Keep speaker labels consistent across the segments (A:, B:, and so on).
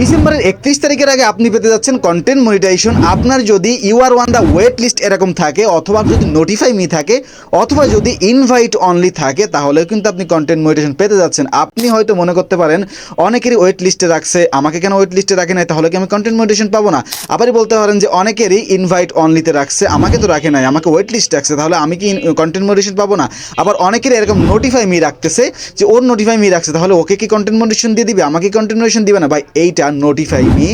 A: ডিসেম্বরের একত্রিশ তারিখের আগে আপনি পেতে যাচ্ছেন কন্টেন্ট মনিটাইজেশন আপনার যদি you are one the wait list এরকম থাকে, অথবা যদি নোটিফাই মি থাকে, অথবা যদি ইনভাইট অনলি থাকে তাহলে কিন্তু আপনি কন্টেন্ট মনিটাইজেশন পেতে যাচ্ছেন। আপনি হয়তো মনে করতে পারেন, অনেকেরই ওয়েট লিস্টে রাখছে, আমাকে কেন ওয়েট লিস্টে রাখে নাই, তাহলে কি আমি কন্টেন্ট মনিটাইজেশন পাবো না? আবারই বলতে পারেন যে অনেকেরই ইনভাইট অনলিতে রাখছে, আমাকে তো রাখে নাই, আমাকে ওয়েট লিস্ট রাখছে, তাহলে আমি কি কন্টেন্ট মনিটাইজেশন পাবো না? আবার অনেকেরই এরকম নোটিফাই মি রাখতেছে, যে ওর নোটিফাই মি রাখছে, তাহলে ওকে কি কন্টেন্ট মনিটাইজেশন দিয়ে দিবে? আমাকে কন্টেন্ট মনিটাইজেশন দিবে না? ভাই, এইটা notify me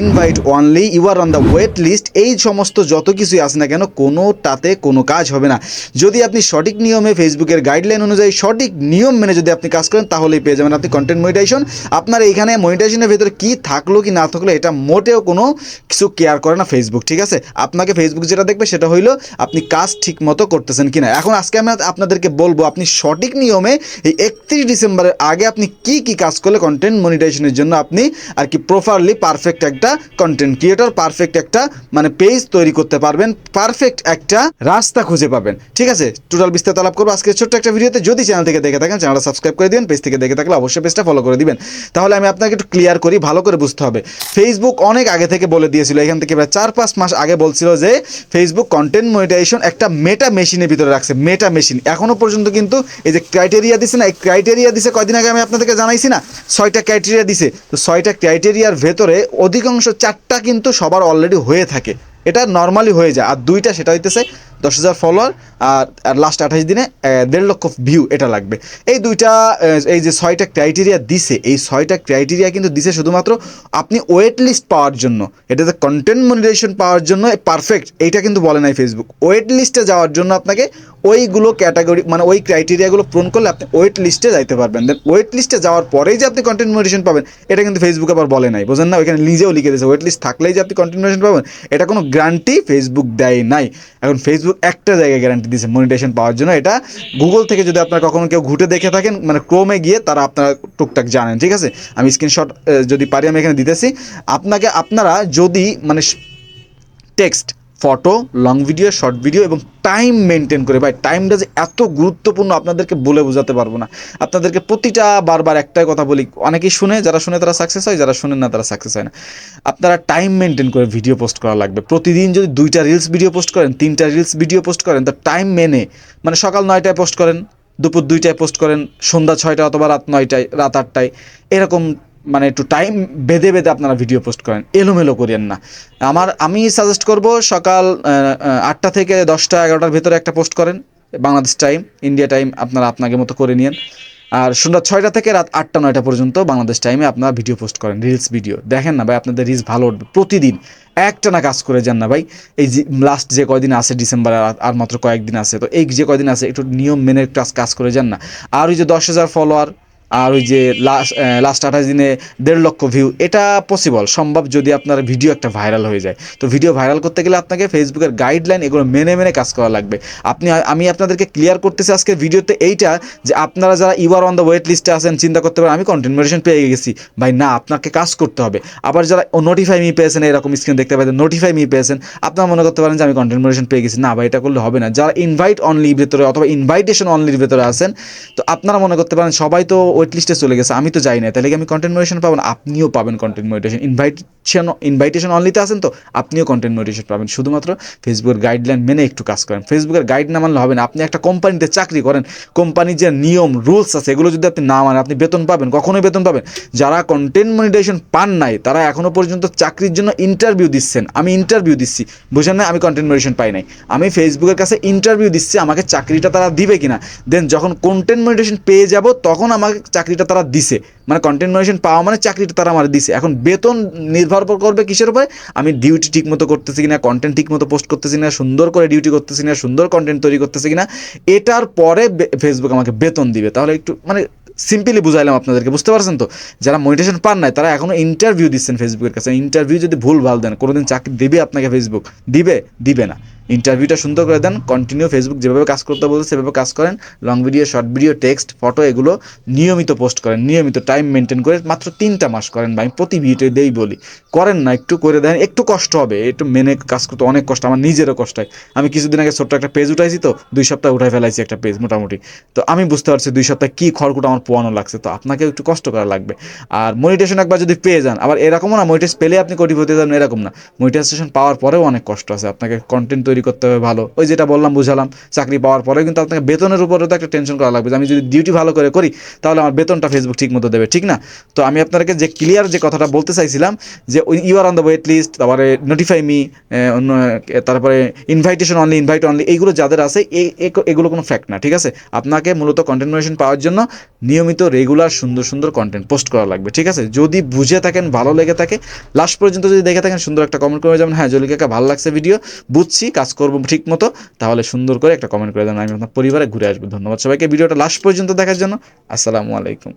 A: invite only you are on the wait list এই সমস্ত যত কিছুই আছে না কেন, কোনোটাতে কোনো কাজ হবে না। যদি আপনি সঠিক নিয়মে ফেসবুকের গাইডলাইন অনুযায়ী সঠিক নিয়ম মেনে যদি আপনি কাজ করেন, তাহলেই পেয়ে যাবেন আপনি কন্টেন্ট মনিটাইজেশন আপনার এইখানে মনিটাইজেশনের ভেতরে কি থাকল কি না থাকল, এটা মোটেও কোনো কিছু কেয়ার করে না ফেসবুক ঠিক আছে? আপনাকে ফেসবুক যেটা দেখবে, সেটা হইল আপনি কাজ ঠিক মতো করতেছেন কিনা। এখন আজকে আমি আপনাদেরকে বলব, আপনি সঠিক নিয়মে এই একত্রিশ ডিসেম্বরের আগে আপনি কি কি কাজ করলে কন্টেন্ট মনিটাইজেশনের জন্য আপনি আর কি প্রপারলি পারফেক্ট একটা কন্টেন্ট ক্রিয়েটর পারফেক্ট একটা মানে পেজ তৈরি করতে পারবেন পারফেক্ট একটা রাস্তা খুঁজে পাবেন। ঠিক আছে? টোটাল বিস্তারিত আলাপ করব আজকে ছোট্ট একটা ভিডিওতে। যদি চ্যানেল থেকে দেখে থাকেন চ্যানেলটা সাবস্ক্রাইব করে দিবেন পেজ থেকে দেখে থাকলে অবশ্যই পেজটা ফলো করে দিবেন। তাহলে আমি আপনাকে একটু ক্লিয়ার করি, ভালো করে বুঝতে হবে। ফেসবুক অনেক আগে থেকে বলে দিয়েছিল, এখান থেকে প্রায় চার পাঁচ মাস আগে বলছিল যে ফেসবুক কন্টেন্ট মনিটাইজেশন একটা মেটা মেশিনের ভিতরে রাখছে মেটা মেশিন এখনও পর্যন্ত কিন্তু এই যে ক্রাইটেরিয়া দিছে না, এই ক্রাইটেরিয়া দিছে কয়দিন আগে আমি আপনাদেরকে জানাইছি না? ছয়টা ক্রাইটেরিয়া দিছে। তো ছয়টা ক্রাইটেরিয়ার ভেতরে অধিকাংশ চারটা কিন্তু সবার অলরেডি হয়ে থাকে। এটা নর্মালি হয়ে যায়। আর দুইটা সেটা হইতেছে দশ হাজার ফলোয়ার আর লাস্ট আঠাশ দিনে দেড় লক্ষ ভিউ এটা লাগবে। এই দুইটা এই যে ছয়টা ক্রাইটেরিয়া দিছে, এই ছয়টা ক্রাইটেরিয়া কিন্তু দিছে শুধুমাত্র আপনি ওয়েট লিস্ট পাওয়ার জন্য। এটাতে কন্টেন্ট মনিটাইজেশন পাওয়ার জন্য পারফেক্ট এইটা কিন্তু বলে নাই ফেসবুক ওয়েট লিস্টে যাওয়ার জন্য আপনাকে ওইগুলো ক্যাটাগরি মানে ওই ক্রাইটেরিয়াগুলো পূরণ করলে আপনি ওয়েট লিস্টে যাইতে পারবেন। দেন ওয়েট লিস্টে যাওয়ার পরেই যে আপনি কন্টেন্ট মনিটাইজেশন পাবেন, এটা কিন্তু ফেসবুক আবার বলে নাই। বোঝেন না? ওইখানে নিজেও লিখে দিয়েছে ওয়েট লিস্ট থাকলেই যে আপনি কন্টেন্ট মনিটাইজেশন পাবেন। এটা কোনো গ্যারান্টি ফেসবুক দেয় নাই। এখন ফেসবুক একটা জায়গায় গ্যারান্টি দিয়েছে মনিটেশন পাওয়ার জন্য। এটা গুগল থেকে যদি আপনার কখনো কেউ ঘুটে দেখে থাকেন মানে ক্রোমে গিয়ে তারা আপনারা টুকটাক জানেন, ঠিক আছে? আমি স্ক্রিনশট যদি পারি আমি এখানে দিতেছি। আপনাকে, আপনারা যদি মানে text photo long video short video এবং টাইম মেনটেন করে। ভাই টাইমটা যে এত গুরুত্বপূর্ণ আপনাদেরকে বলে বোঝাতে পারব না। আপনাদেরকে প্রতিটা বারবার একটাই কথা বলি, অনেকেই শুনে, যারা শুনে তারা সাকসেস হয়, যারা শুনেন না তারা সাকসেস হয় না। আপনারা টাইম মেনটেন করে ভিডিও পোস্ট করা লাগবে। প্রতিদিন যদি দুইটা রিলস ভিডিও পোস্ট করেন, তিনটা রিলস ভিডিও পোস্ট করেন, তো টাইম মেনে মানে সকাল নয়টায় পোস্ট করেন, দুপুর দুইটায় পোস্ট করেন, সন্ধ্যা ছয়টা অথবা রাত নয়টায়, রাত আটটায়, এরকম মানে একটু টাইম বেঁধে বেঁধে আপনারা ভিডিও পোস্ট করেন। এলোমেলো করেন না। আমার, আমি সাজেস্ট করব সকাল আটটা থেকে দশটা, এগারোটার ভেতরে একটা পোস্ট করেন। বাংলাদেশ টাইম ইন্ডিয়া টাইম আপনারা আপনাকে মতো করে নিন আর সন্ধ্যা ছয়টা থেকে রাত আটটা, নয়টা পর্যন্ত বাংলাদেশ টাইমে আপনারা ভিডিও পোস্ট করেন রিলস ভিডিও দেখেন না ভাই, আপনাদের রিলস ভালো উঠবে। প্রতিদিন একটা না কাজ করে যান না ভাই। এই যে লাস্ট যে কয়দিন আছে ডিসেম্বর আর- আর মাত্র কয়েকদিন আছে, তো এই যে কয়দিন আছে, একটু নিয়ম মেনে একটু কাজ করে যান না। আর ওই যে দশ হাজার ফলোয়ার আর ওই যে লাস্ট লাস্ট আঠাশ দিনে দেড় লক্ষ ভিউ এটা পসিবল সম্ভব যদি আপনার ভিডিও একটা ভাইরাল হয়ে যায়। তো ভিডিও ভাইরাল করতে গেলে আপনাকে ফেসবুকের গাইডলাইন এগুলো মেনে মেনে কাজ করা লাগবে। আপনি, আমি আপনাদেরকে ক্লিয়ার করতেছি আজকে ভিডিওতে এইটা, যে আপনারা যারা ইউআর অন দ্য ওয়েট লিস্টে আছেন, চিন্তা করতে পারেন, আমি কন্টেন্ট পেয়ে গেছি। ভাই, না, আপনাকে কাজ করতে হবে। আবার যারা নোটিফাই মি পেয়েছেন, এরকম স্ক্রিন দেখতে পাচ্ছেন নোটিফাই মি পেয়েছেন, আপনারা মনে করতে পারেন যে আমি কন্টেন্ট পেয়ে গেছি। না, ভাই, এটা করলে হবে না। যারা ইনভাইট অনলি ভেতরে অথবা ইনভাইটেশন অনলির ভেতরে আছেন, তো আপনারা মনে করতে পারেন সবাই তো ওয়েট লিস্টে চলে গেছে। আমি তো যাই না তাহলে কি আমি কন্টেন্ট মনিটেশন পাবেন আপনিও পাবেন কন্টেন্ট মনিটেশন ইনভাইটেশন ইনভাইটেশন অনলিতে আছেন তো? আপনিও কন্টেন্ট মনিটেশন পাবেন। শুধুমাত্র ফেসবুকের গাইডলাইন মেনে একটু কাজ করেন। ফেসবুকের গাইড না মানলে হবে না। আপনি একটা কোম্পানিতে চাকরি করেন। কোম্পানির যে নিয়ম রুলস আছে, এগুলো যদি আপনি না মানেন, আপনি বেতন পাবেন। কখনোই বেতন পাবেন। যারা কন্টেন্ট মনিটেশন পান নাই, তারা এখনও পর্যন্ত চাকরির জন্য ইন্টারভিউ দিচ্ছেন। আমি ইন্টারভিউ দিচ্ছি। বুঝেন না? আমি কন্টেন্ট মনিটেশন পাই নাই। আমি ফেসবুকের কাছে ইন্টারভিউ দিচ্ছি। আমাকে চাকরিটা তারা দিবে কিনা? দেন যখন কন্টেন্ট মনিটেশন পেয়ে যাব, তখন আমাকে চাকরিটা তারা দিছে। মানে কন্টেন্ট মনিটেশন পাওয়া মানে চাকরিটা তারা আমার দিছে। এখন বেতন নির্ভর করবে কিসের উপরে? আমি ডিউটি ঠিক মতো করতেছি কিনা কন্টেন্ট ঠিক মতো পোস্ট করতেছি না সুন্দর করে ডিউটি করতেছি না সুন্দর কন্টেন্ট তৈরি করতেছি কিনা, এটার পরে ফেসবুক আমাকে বেতন দিবে। তাহলে একটু মানে সিম্পলি বুঝাইলাম আপনাদেরকে, বুঝতে পারছেন তো? যারা মনিটেশন পান নাই, তারা এখনও ইন্টারভিউ দিচ্ছেন ফেসবুকের কাছে। ইন্টারভিউ যদি ভুল ভালো দেন, কোনোদিন চাকরি দিবে আপনাকে ফেসবুক দিবে? দিবে না। ইন্টারভিউটা সুন্দর করে দেন কন্টিনিউ ফেসবুক যেভাবে কাজ করতে বলছে, সেভাবে কাজ করেন। Long video short video text photo এগুলো নিয়মিত পোস্ট করেন, নিয়মিত টাইম মেনটেন করে মাত্র তিনটা মাস করেন ভাই প্রতি ভিডিও দেই বলি। করেন না, একটু করে দেন, একটু কষ্ট হবে, একটু মেনে কাজ করতে অনেক কষ্ট, আমার নিজেরও কষ্ট হয়। আমি কিছুদিন আগে ছোট্ট একটা পেজ উঠাইছি তো, দুই সপ্তাহ উঠাই ফেলাইছি একটা পেজ মোটামুটি। তো আমি বুঝতে পারছি দুই সপ্তাহে কী খড়কুট আমার পোয়ানো লাগছে, তো আপনাকে একটু কষ্ট করা লাগবে। আর মনিটেশন একবার যদি পেয়ে যান, আবার এরকমও না মনিটেশ পেলে আপনি কোটিপতি যাবেন, এরকম না। মনিটাইজেশন পাওয়ার পরেও অনেক কষ্ট আছে, আপনাকে কন্টেন্ট তৈরি করতে হবে ভালো। ওই যেটা বললাম, বুঝালাম, চাকরি পাওয়ার পরে কিন্তু আপনাকে বেতনের উপরেও তো একটা টেনশন করা লাগবে যে আমি যদি ডিউটি ভালো করে করি, তাহলে আমার বেতনটা ফেসবুক ঠিক মতো দেবে, ঠিক না? তো আমি আপনাকে যে ক্লিয়ার যে কথাটা বলতে চাইছিলাম, যে you are on the wait list তারপরে নোটিফাই মি তারপরে ইনভাইটেশন অনলি ইনভাইট অনলি এইগুলো যাদের আছে এগুলো কোনো ফ্যাক্ট না, ঠিক আছে? আপনাকে মূলত কন্টেন্ট পাওয়ার জন্য নিয়মিত রেগুলার সুন্দর সুন্দর কন্টেন্ট পোস্ট করা লাগবে, ঠিক আছে? যদি বুঝে থাকেন, ভালো লেগে থাকে লাস্ট পর্যন্ত যদি দেখে থাকেন, সুন্দর একটা কমেন্ট করে যাবেন হ্যাঁ জলিকাকা, ভালো লাগছে ভিডিও বুঝছি, কাজ করব ঠিক মতো, তাহলে সুন্দর করে একটা কমেন্ট করে দেন, আমি আপনার পরিবারে ঘুরে আসব। ধন্যবাদ সবাইকে, ভিডিওটা লাস্ট পর্যন্ত দেখার জন্য, আসসালামু আলাইকুম।